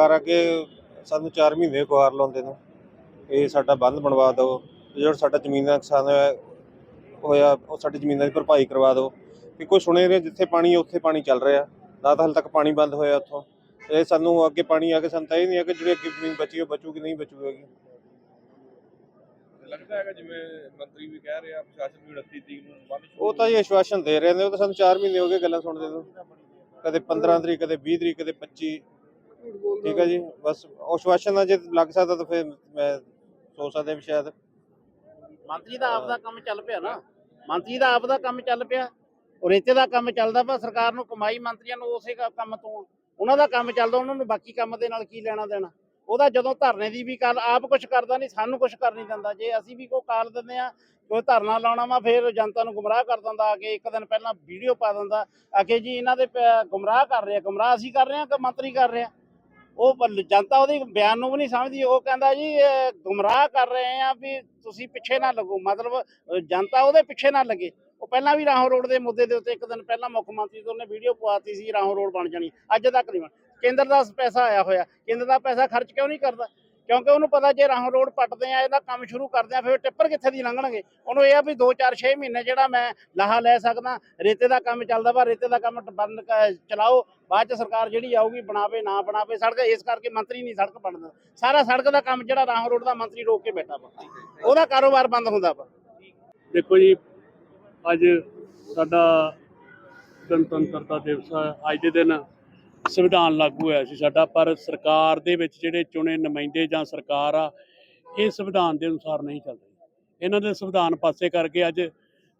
ਸਰਕਾਰ ਅੱਗੇ ਸਾਨੂੰ 4 ਮਹੀਨੇ ਗੁਹਾਰ ਲਾਉਂਦੇ ਨੂੰ। ਇਹ ਸਾਡਾ ਬੰਦ ਬਣਵਾ ਦਿਓ। ਜਿਹੜਾ ਸਾਡਾ ਜ਼ਮੀਨ ਦਾ ਨੁਕਸਾਨ ਹੋਇਆ ਹੋਇਆ ਉਹ ਸਾਡੀ ਜ਼ਮੀਨਾਂ ਦੀ ਭਰਪਾਈ ਕਰਵਾ ਦਿਓ। ਕਿ ਕੋਈ ਸੁਣੇ ਰਿਹਾ ਜਿੱਥੇ ਪਾਣੀ ਹੈ ਉੱਥੇ ਪਾਣੀ ਚੱਲ ਰਿਹਾ। ਨਾ ਤਾਂ ਹਾਲੇ ਤੱਕ ਪਾਣੀ ਬੰਦ ਹੋਇਆ ਉੱਥੋਂ। ਇਹ ਸਾਨੂੰ ਅੱਗੇ ਪਾਣੀ ਆ ਕੇ ਸਾਨੂੰ ਤਾਂ ਇਹ ਨਹੀਂ ਹੈ ਕਿ ਜਿਹੜੀ ਅੱਗੇ ਜ਼ਮੀਨ ਬਚੀ ਉਹ ਬਚੂਗੀ ਨਹੀਂ ਬਚੂਗੀ ਲੱਗਦਾ ਹੈਗਾ ਜਿਵੇਂ ਮੰਤਰੀ ਵੀ ਕਹਿ ਰਹੇ ਆ ਪ੍ਰਸ਼ਾਸਨ ਵੀ 29 ਤਰੀਕ ਨੂੰ ਬੰਦ ਸ਼ੁਰੂ ਉਹ ਤਾਂ ਜੀ ਆਸ਼ਵਾਸਨ ਦੇ ਰਹੇ ਨੇ ਉਹ ਤਾਂ ਸਾਨੂੰ 4 ਮਹੀਨੇ ਹੋ ਗਏ ਗੱਲਾਂ ਸੁਣਦੇ ਨੂੰ। ਕਦੇ 15 ਤਰੀਕ ਕਦੇ 20 ਤਰੀਕ ਕਦੇ 25 ਠੀਕ ਹੈ ਜੀ ਬਸ ਆਸ਼ਵਾਸਨ ਆ ਜੇ ਲੱਗ ਸਕਦਾ ਤਾਂ ਫਿਰ ਮੈਂ ਸੋਚ ਸਕਦਾ ਵੀ ਸ਼ਾਇਦ। ਮੰਤਰੀ ਦਾ ਆਪ ਦਾ ਕੰਮ ਚੱਲ ਪਿਆ ਨਾ। ਮੰਤਰੀ ਦਾ ਆਪ ਦਾ ਕੰਮ ਚੱਲ ਪਿਆ। ਉਹ ਰੇਤੇ ਦਾ ਕੰਮ ਚੱਲਦਾ ਵਾ ਸਰਕਾਰ ਨੂੰ ਕਮਾਈ ਮੰਤਰੀਆਂ ਨੂੰ ਉਸੇ ਕ- ਕੰਮ ਤੋਂ। ਉਹਨਾਂ ਦਾ ਕੰਮ ਚੱਲਦਾ ਉਹਨਾਂ ਨੂੰ ਬਾਕੀ ਕੰਮ ਦੇ ਨਾਲ ਕੀ ਲੈਣਾ ਦੇਣਾ। ਉਹਦਾ ਜਦੋਂ ਧਰਨੇ ਦੀ ਵੀ ਗੱਲ ਆਪ ਕੁਝ ਕਰਦਾ ਨਹੀਂ ਸਾਨੂੰ ਕੁਝ ਕਰ ਨਹੀਂ ਦਿੰਦਾ। ਜੇ ਅਸੀਂ ਵੀ ਕੋਈ ਕਾਲ ਦਿੰਦੇ ਆ ਕੋਈ ਧਰਨਾ ਲਾਉਣਾ ਵਾ ਫਿਰ ਜਨਤਾ ਨੂੰ ਗੁੰਮਰਾਹ ਕਰ ਦਿੰਦਾ ਆ ਕੇ ਇੱਕ ਦਿਨ ਪਹਿਲਾਂ ਵੀਡੀਓ ਪਾ ਦਿੰਦਾ। ਆ ਕੇ ਜੀ ਇਹਨਾਂ ਦੇ ਪ- ਗੁੰਮਰਾਹ ਕਰ ਰਹੇ ਆ ਗੁੰਮਰਾਹ ਅਸੀਂ ਕਰ ਰਹੇ ਆ ਕਿ ਮੰਤਰੀ ਕਰ ਰਹੇ? ਆ ਉਹ ਜਨਤਾ ਉਹਦੇ ਬਿਆਨ ਨੂੰ ਵੀ ਨਹੀਂ ਸਮਝਦੀ, ਉਹ ਕਹਿੰਦਾ ਜੀ ਗੁੰਮਰਾਹ ਕਰ ਰਹੇ ਆ ਵੀ ਤੁਸੀਂ ਪਿੱਛੇ ਨਾ ਲੱਗੋ, ਮਤਲਬ ਜਨਤਾ ਉਹਦੇ ਪਿੱਛੇ ਨਾ ਲੱਗੇ। ਉਹ ਪਹਿਲਾਂ ਵੀ ਰਾਹੋਂ ਰੋਡ ਦੇ ਮੁੱਦੇ ਦੇ ਉੱਤੇ ਇੱਕ ਦਿਨ ਪਹਿਲਾਂ ਮੁੱਖ ਮੰਤਰੀ ਤੋਂ ਉਹਨੇ ਵੀਡੀਓ ਪਵਾਤੀ ਸੀ, ਰਾਹੋਂ ਰੋਡ ਬਣ ਜਾਣੀ, ਅੱਜ ਤੱਕ ਨਹੀਂ ਬਣ ਕੇਂਦਰ ਦਾ ਪੈਸਾ ਆਇਆ ਹੋਇਆ, ਕੇਂਦਰ ਦਾ ਪੈਸਾ ਖਰਚ ਕਿਉਂ ਨਹੀਂ ਕਰਦਾ? ਕਿਉਂਕਿ ਉਹਨੂੰ ਪਤਾ ਜੇ ਰਾਹੋਂ ਰੋਡ ਪੱਟਦੇ ਆ, ਇਹਦਾ ਕੰਮ ਸ਼ੁਰੂ ਕਰਦੇ ਆ, ਫਿਰ ਟਿੱਪਰ ਕਿੱਥੇ ਦੀ ਲੰਘਣਗੇ? ਉਹਨੂੰ ਇਹ ਆ ਵੀ 2 4 6 ਮਹੀਨੇ ਜਿਹੜਾ ਮੈਂ ਲਾਹਾ ਲੈ ਸਕਦਾ, ਰੇਤੇ ਦਾ ਕੰਮ ਚੱਲਦਾ ਵਾ, ਰੇਤੇ ਦਾ ਕੰਮ ਬੰਦ ਚਲਾਓ, ਬਾਅਦ ਚ ਸਰਕਾਰ ਜਿਹੜੀ ਆਊਗੀ ਬਣਾਵੇ, ਨਾ ਬਣਾਵੇ, ਸੜਕ, ਇਸ ਕਰਕੇ ਮੰਤਰੀ ਨਹੀਂ ਸੜਕ ਬਣਦਾ। ਸਾਰਾ ਸੜਕ ਦਾ ਕੰਮ ਜਿਹੜਾ ਰਾਹੋਂ ਰੋਡ ਦਾ ਮੰਤਰੀ ਰੋਕ ਕੇ ਬੈਠਾ ਵਾ। ਉਹਦਾ ਕਾਰੋਬਾਰ ਬੰਦ ਹੁੰਦਾ ਵਾ। ਦੇਖੋ ਜੀ, ਅੱਜ ਸਾਡਾ ਗਣਤੰਤਰਤਾ ਦਿਵਸ ਹੈ ਅੱਜ ਦੇ ਦਿਨ ਸੰਵਿਧਾਨ ਲਾਗੂ ਹੋਇਆ ਸੀ ਸਾਡਾ, ਪਰ ਸਰਕਾਰ ਦੇ ਵਿੱਚ ਜਿਹੜੇ ਚੁਣੇ ਨੁਮਾਇੰਦੇ ਜਾਂ ਸਰਕਾਰ ਆ, ਇਹ ਸੰਵਿਧਾਨ ਦੇ ਅਨੁਸਾਰ ਨਹੀਂ ਚੱਲ ਰਹੀ। ਇਹਨਾਂ ਦੇ ਸੰਵਿਧਾਨ ਪਾਸੇ ਕਰਕੇ ਅੱਜ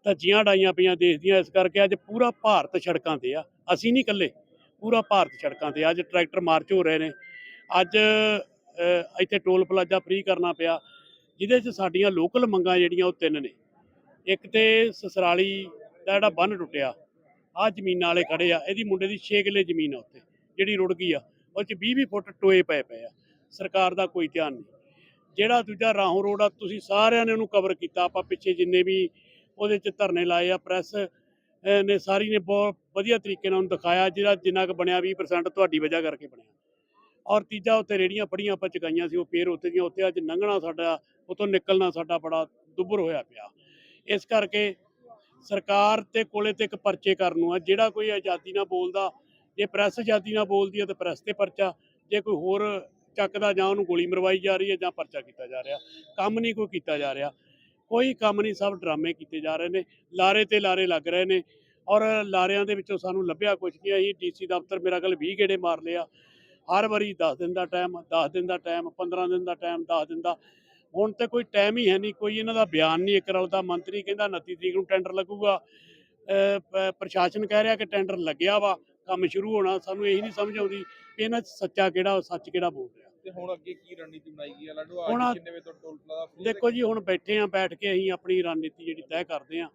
ਧੱਜੀਆਂ ਡਾਈਆਂ ਪਈਆਂ ਦੇਸ਼ ਦੀਆਂ, ਇਸ ਕਰਕੇ ਅੱਜ ਪੂਰਾ ਭਾਰਤ ਸੜਕਾਂ ਤੇ ਆ। ਅਸੀਂ ਨਹੀਂ ਇਕੱਲੇ, ਪੂਰਾ ਭਾਰਤ ਸੜਕਾਂ ਤੇ ਅੱਜ ਟਰੈਕਟਰ ਮਾਰਚ ਹੋ ਰਹੇ ਨੇ। ਅੱਜ ਇੱਥੇ ਟੋਲ ਪਲਾਜ਼ਾ ਫ੍ਰੀ ਕਰਨਾ ਪਿਆ। ਜਿਹਦੇ 'ਚ ਸਾਡੀਆਂ ਲੋਕਲ ਮੰਗਾਂ ਜਿਹੜੀਆਂ ਉਹ ਤਿੰਨ ਨੇ। ਇੱਕ ਤੇ ਸਸਰਾਲੀ ਦਾ ਜਿਹੜਾ ਬੰਨ ਟੁੱਟਿਆ ਆ ਜ਼ਮੀਨਾਂ ਵਾਲੇ ਖੜੇ ਆ। ਇਹਦੀ ਮੁੰਡੇ ਦੀ 6 ਕਿੱਲੇ ਜ਼ਮੀਨ ਆ ਉੱਥੇ। ਜਿਹੜੀ ਰੁੜ ਗਈ ਆ, ਉਹ ਚ 20 20 ਫੁੱਟ ਟੋਏ ਪਏ ਪਏ ਆ। ਸਰਕਾਰ ਦਾ ਕੋਈ ਧਿਆਨ ਨਹੀਂ। ਜਿਹੜਾ ਦੂਜਾ ਰਾਹੋਂ ਰੋਡ ਆ, ਤੁਸੀਂ ਸਾਰਿਆਂ ਨੇ ਉਹਨੂੰ ਕਵਰ ਕੀਤਾ। ਆਪਾਂ ਪਿੱਛੇ ਜਿੰਨੇ ਵੀ ਉਹਦੇ ਚ ਧਰਨੇ ਲਾਏ ਆ ਪ੍ਰੈਸ ਨੇ ਸਾਰੀ ਨੇ ਬਹੁਤ ਵਧੀਆ ਤਰੀਕੇ ਨਾਲ ਉਹਨੂੰ ਦਿਖਾਇਆ, ਜਿਹੜਾ ਜਿੰਨਾ ਕੁ ਬਣਿਆ 20% ਤੁਹਾਡੀ ਵਜ੍ਹਾ ਕਰਕੇ ਬਣਿਆ। ਔਰ ਤੀਜਾ ਉੱਤੇ ਰੇੜੀਆਂ ਫੜੀਆਂ ਆਪਾਂ ਚੁਕਾਈਆਂ ਸੀ, ਉਹ ਫੇਰ ਉੱਥੇ ਦੀਆਂ, ਉੱਥੇ ਅੱਜ ਲੰਘਣਾ ਸਾਡਾ ਉਤੋਂ ਨਿਕਲਣਾ ਸਾਡਾ ਬੜਾ ਦੁੱਭਰ ਹੋਇਆ ਪਿਆ। ਇਸ ਕਰਕੇ ਸਰਕਾਰ ਤੇ ਕੋਲੇ ਤੇ ਇੱਕ ਪਰਚੇ ਕਰਨ ਨੂੰ ਆ, ਜਿਹੜਾ ਕੋਈ ਆਜ਼ਾਦੀ ਨਾਲ ਬੋਲਦਾ ਜੇ ਪ੍ਰੈਸ ਆਜ਼ਾਦੀ ਨਾਲ ਬੋਲਦੀ ਹੈ ਤਾਂ ਪ੍ਰੈਸ ਤੇ ਪਰਚਾ, ਜੇ ਕੋਈ ਹੋਰ ਚੱਕਦਾ ਜਾਂ ਉਹਨੂੰ ਗੋਲੀ ਮਰਵਾਈ ਜਾ ਰਹੀ ਹੈ ਜਾਂ ਪਰਚਾ ਕੀਤਾ ਜਾ ਰਿਹਾ, ਕੰਮ ਨਹੀਂ ਕੋਈ ਕੀਤਾ ਜਾ ਰਿਹਾ। ਕੋਈ ਕੰਮ ਨਹੀਂ, ਸਭ ਡਰਾਮੇ ਕੀਤੇ ਜਾ ਰਹੇ ਨੇ, ਲਾਰੇ ਤੇ ਲਾਰੇ ਲੱਗ ਰਹੇ ਨੇ ਔਰ ਲਾਰਿਆਂ ਦੇ ਵਿੱਚੋਂ ਸਾਨੂੰ ਲੱਭਿਆ ਕੁਝ ਨਹੀਂ, ਅਸੀਂ ਡੀਸੀ ਦਫ਼ਤਰ ਮੇਰਾ ਕੱਲ 20 ਗੇੜੇ ਮਾਰ ਲਿਆ। ਹਰ ਵਾਰੀ 10 ਦਿਨ ਦਾ ਟਾਈਮ 10 ਦਿਨ ਦਾ ਟਾਈਮ 15 ਦਿਨ ਦਾ ਟਾਈਮ 10 ਦਿਨ ਦਾ। ਹੁਣ ਤੇ ਕੋਈ ਟਾਈਮ ਹੀ ਹੈ ਨਹੀਂ, ਕੋਈ ਇਹਨਾਂ ਦਾ ਬਿਆਨ ਨਹੀਂ ਇੱਕ ਰਲਦਾ ਮੰਤਰੀ ਕਹਿੰਦਾ 29 ਤਰੀਕ ਨੂੰ ਟੈਂਡਰ ਲੱਗੂਗਾ। ਪ੍ਰਸ਼ਾਸਨ ਕਹਿ ਰਿਹਾ ਕਿ ਟੈਂਡਰ ਲੱਗਿਆ ਵਾ। ਕੰਮ ਸ਼ੁਰੂ ਹੋਣਾ ਸਾਨੂੰ ਇਹੀ ਨਹੀਂ ਸਮਝ ਆਉਂਦੀ ਕਿ ਇਹਨਾਂ 'ਚ ਸੱਚਾ ਕਿਹੜਾ ਸੱਚ ਕਿਹੜਾ ਬੋਲ ਰਿਹਾ। ਤੇ ਹੁਣ ਅੱਗੇ ਕੀ ਰਣਨੀਤੀ ਬਣਾਈ ਗਈ ਹੈ? ਲਾਡੋ ਹੁਣ ਅੱਜ ਕਿੰਨੇ ਵਜੇ ਤੋਂ ਟੋਲ ਪਲਾਜ਼ਾ free ਦੇਖੋ ਜੀ ਹੁਣ ਬੈਠੇ ਆ ਬੈਠ ਕੇ ਅਸੀਂ ਆਪਣੀ ਰਣਨੀਤੀ ਜਿਹੜੀ ਤੈਅ ਕਰਦੇ ਆ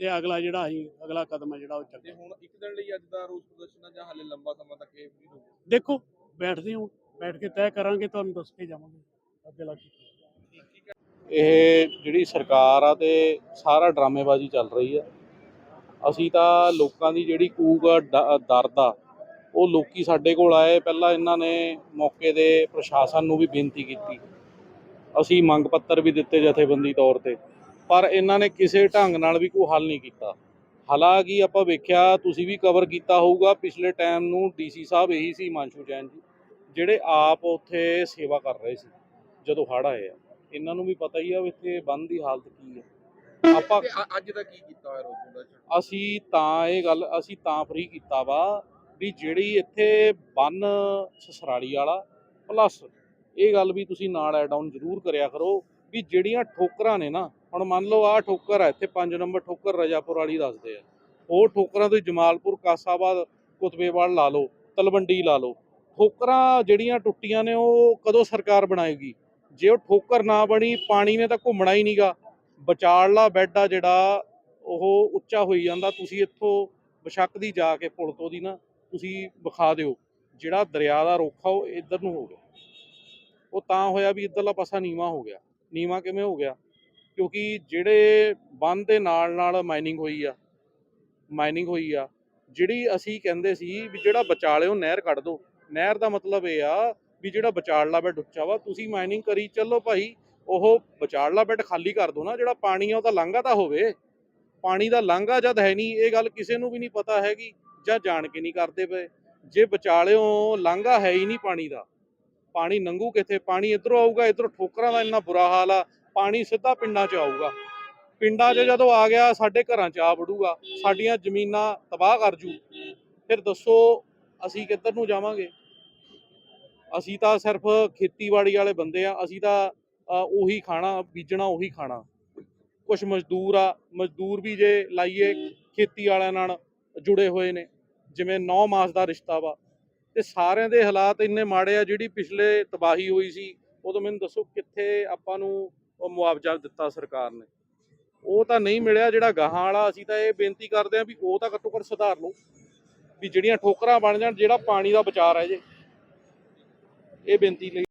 ਤੇ ਅਗਲਾ ਜਿਹੜਾ ਅਸੀਂ ਅਗਲਾ ਕਦਮ ਹੈ ਜਿਹੜਾ ਉਹ ਤੇ ਹੁਣ ਇੱਕ ਦਿਨ ਲਈ ਅੱਜ ਦਾ ਰੋਸ ਪ੍ਰਦਰਸ਼ਨ ਜਾਂ ਹਾਲੇ ਲੰਬਾ ਸਮਾਂ ਤੱਕ ਇਹ free ਰਹੂਗਾ ਦੇਖੋ ਬੈਠਦੇ ਹਾਂ ਬੈਠ ਕੇ ਤੈਅ ਕਰਾਂਗੇ ਤੁਹਾਨੂੰ ਦੱਸ ਕੇ ਜਾਵਾਂਗੇ ਅੱਗੇ ਲੱਗ ਕੇ। ਇਹ ਜਿਹੜੀ ਸਰਕਾਰ ਆ ਤੇ ਸਾਰਾ ਡਰਾਮੇਬਾਜ਼ੀ ਚੱਲ ਰਹੀ ਆ ਅਸੀਂ ਤਾਂ ਲੋਕਾਂ ਦੀ ਜਿਹੜੀ ਕੂਕ ਆ, ਡ- ਦਰਦ ਆ ਉਹ ਲੋਕੀ ਸਾਡੇ ਕੋਲ ਆਏ ਪਹਿਲਾਂ ਇਹਨਾਂ ਨੇ ਮੌਕੇ ਦੇ ਪ੍ਰਸ਼ਾਸਨ ਨੂੰ ਵੀ ਬੇਨਤੀ ਕੀਤੀ। ਅਸੀਂ ਮੰਗ ਪੱਤਰ ਵੀ ਦਿੱਤੇ ਜਥੇਬੰਦੀ ਤੌਰ ਤੇ ਪਰ ਇਹਨਾਂ ਨੇ ਕਿਸੇ ਢੰਗ ਨਾਲ ਵੀ ਕੋਈ ਹੱਲ ਨਹੀਂ ਕੀਤਾ। ਹਾਲਾਂਕਿ ਆਪਾਂ ਵੇਖਿਆ ਤੁਸੀਂ ਵੀ ਕਵਰ ਕੀਤਾ ਹੋਊਗਾ ਪਿਛਲੇ ਟਾਈਮ ਨੂੰ ਡੀਸੀ ਸਾਹਿਬ ਇਹੀ ਸੀ ਮਾਨਸ਼ੂ ਜੈਨ ਜੀ ਜਿਹੜੇ ਆਪ ਉੱਥੇ ਸੇਵਾ ਕਰ ਰਹੇ ਸੀ ਜਦੋਂ ਹੜ੍ਹ ਆਏ ਆ। ਇਹਨਾਂ ਨੂੰ ਵੀ ਪਤਾ ਹੀ ਆ ਵੀ ਇੱਥੇ ਬੰਦ ਦੀ ਹਾਲਤ ਕੀ ਹੈ ਆਪਾਂ ਤੇ ਅ- ਅੱਜ ਦਾ ਕੀ ਕੀਤਾ ਹੋਇਆ ਰੋਸ ਪ੍ਰਦਰਸ਼ਨ ਅਸੀਂ ਤਾਂ ਇਹ ਗੱਲ ਅਸੀਂ ਤਾਂ ਫ੍ਰੀ ਕੀਤਾ ਵਾ ਵੀ ਜਿਹੜੀ ਇੱਥੇ ਬੰਨ ਸਸਰਾਲੀ ਵਾਲਾ ਪਲੱਸ ਇਹ ਗੱਲ ਵੀ ਤੁਸੀਂ ਨਾਲ ਐਡ ਆਨ ਜ਼ਰੂਰ ਕਰਿਆ ਕਰੋ ਵੀ ਜਿਹੜੀਆਂ ਠੋਕਰਾਂ ਨੇ ਨਾ ਹੁਣ ਮੰਨ ਲਓ ਆਹ ਠੋਕਰ ਹੈ ਇੱਥੇ 5 ਨੰਬਰ ਠੋਕਰ ਰਜਾਪੁਰ ਵਾਲੀ ਦੱਸਦੇ ਆ। ਉਹ ਠੋਕਰਾਂ ਤੋਂ ਜਮਾਲਪੁਰ ਕਾਸਾਬਾਦ ਕੁਤਬੇਵਾਲ ਲਾ ਲਓ ਤਲਵੰਡੀ ਲਾ ਲਓ। ਠੋਕਰਾਂ ਜਿਹੜੀਆਂ ਟੁੱਟੀਆਂ ਨੇ ਉਹ ਕਦੋਂ ਸਰਕਾਰ ਬਣਾਏਗੀ? ਜੇ ਉਹ ਠੋਕਰ ਨਾ ਬਣੀ ਪਾਣੀ ਨੇ ਤਾਂ ਘੁੰਮਣਾ ਹੀ ਨਹੀਂਗਾ ਵਿਚਾਲਲਾ ਬੈੱਡ ਆ ਜਿਹੜਾ, ਉਹ ਉੱਚਾ ਹੋਈ ਜਾਂਦਾ, ਤੁਸੀਂ ਇੱਥੋਂ ਬਸ਼ੱਕ ਦੀ ਜਾ ਕੇ ਪੁਲ ਤੋਂ ਦੀ ਨਾ, ਤੁਸੀਂ ਵਿਖਾ ਦਿਓ, ਜਿਹੜਾ ਦਰਿਆ ਦਾ ਰੁੱਖ ਆ, ਉਹ ਇੱਧਰ ਨੂੰ ਹੋ ਗਿਆ। ਉਹ ਤਾਂ ਹੋਇਆ ਵੀ ਇੱਧਰਲਾ ਪਾਸਾ ਨੀਵਾ ਹੋ ਗਿਆ। ਨੀਵਾ ਕਿਵੇਂ ਹੋ ਗਿਆ? ਕਿਉਂਕਿ ਜਿਹੜੇ ਬੰਨ ਦੇ ਨਾਲ ਨਾਲ ਮਾਈਨਿੰਗ ਹੋਈ ਆ ਮਾਈਨਿੰਗ ਹੋਈ ਆ, ਜਿਹੜੀ ਅਸੀਂ ਕਹਿੰਦੇ ਸੀ ਵੀ ਜਿਹੜਾ ਵਿਚਾਲਿਓ ਨਹਿਰ ਕੱਢ ਦੋ। ਨਹਿਰ ਦਾ ਮਤਲਬ ਇਹ ਆ ਵੀ ਜਿਹੜਾ ਵਿਚਾਲਲਾ ਬੈੱਡ ਉੱਚਾ ਵਾ, ਤੁਸੀਂ ਮਾਈਨਿੰਗ ਕਰੀ, ਚੱਲੋ ਭਾਈ ਉਹ ਵਿਚਾਲਲਾ ਬੈੱਡ ਖਾਲੀ ਕਰ ਦੋ ਨਾ, ਜਿਹੜਾ ਪਾਣੀ ਆ ਉਹਦਾ ਲਾਂਘਾ ਤਾਂ ਹੋਵੇ। ਪਾਣੀ ਦਾ ਲਾਂਘਾ ਜਦ ਹੈ ਨਹੀਂ, ਇਹ ਗੱਲ ਕਿਸੇ ਨੂੰ ਵੀ ਨਹੀਂ ਪਤਾ ਹੈਗੀ ਜਾਂ ਜਾਣ ਕੇ ਨਹੀਂ ਕਰਦੇ ਪਏ। ਜੇ ਵਿਚਾਲਿਓ ਲਾਂਘਾ ਹੈ ਹੀ ਨਹੀਂ ਪਾਣੀ ਦਾ। ਪਾਣੀ ਨੰਗੂ ਕਿੱਥੇ? ਪਾਣੀ ਇਧਰੋਂ ਆਊਗਾ, ਇਧਰੋਂ ਠੋਕਰਾਂ ਦਾ ਇੰਨਾ ਬੁਰਾ ਹਾਲ ਆ। ਪਾਣੀ ਸਿੱਧਾ ਪਿੰਡਾਂ 'ਚ ਆਊਗਾ। ਪਿੰਡਾਂ 'ਚ ਜਦੋਂ ਆ ਗਿਆ, ਸਾਡੇ ਘਰਾਂ 'ਚ ਆ ਵੜੂਗਾ। ਸਾਡੀਆਂ ਜ਼ਮੀਨਾਂ ਤਬਾਹ ਕਰ ਜੂ। ਫਿਰ ਦੱਸੋ, ਅਸੀਂ ਕਿੱਧਰ ਨੂੰ ਜਾਵਾਂਗੇ? ਅਸੀਂ ਤਾਂ ਸਿਰਫ ਖੇਤੀਬਾੜੀ ਵਾਲੇ ਬੰਦੇ ਆ। ਅਸੀਂ ਤਾਂ ਉਹੀ ਖਾਣਾ, ਬੀਜਣਾ, ਉਹੀ ਖਾਣਾ। ਕੁਝ ਮਜ਼ਦੂਰ ਆ, ਮਜ਼ਦੂਰ ਵੀ ਜੇ ਲਾਈਏ, ਖੇਤੀ ਵਾਲਿਆਂ ਨਾਲ ਜੁੜੇ ਹੋਏ ਨੇ, ਜਿਵੇਂ 9 ਮਾਸ ਦਾ ਰਿਸ਼ਤਾ ਵਾ। ਤੇ ਸਾਰਿਆਂ ਦੇ ਹਾਲਾਤ ਇੰਨੇ ਮਾੜੇ ਆ, ਜਿਹੜੀ ਪਿਛਲੇ ਤਬਾਹੀ ਹੋਈ ਸੀ, ਉਦੋਂ ਮੈਨੂੰ ਦੱਸੋ ਕਿੱਥੇ ਆਪਾਂ ਨੂੰ ਮੁਆਵਜ਼ਾ ਦਿੱਤਾ ਸਰਕਾਰ ਨੇ। ਉਹ ਤਾਂ ਨਹੀਂ ਮਿਲਿਆ, ਜਿਹੜਾ ਗਾਹਾਂ ਵਾਲਾ, ਅਸੀਂ ਤਾਂ ਇਹ ਬੇਨਤੀ ਕਰਦੇ ਆ ਵੀ ਉਹ ਤਾਂ ਘੱਟੋ ਘੱਟ ਸੁਧਾਰ ਲਓ, ਵੀ ਜਿਹੜੀਆਂ ਠੋਕਰਾਂ ਬਣ ਜਾਣ, ਜਿਹੜਾ ਪਾਣੀ ਦਾ ਵਿਚਾਰ ਹੈ ਜੇ। ਇਹ ਬੇਨਤੀ ਲਈ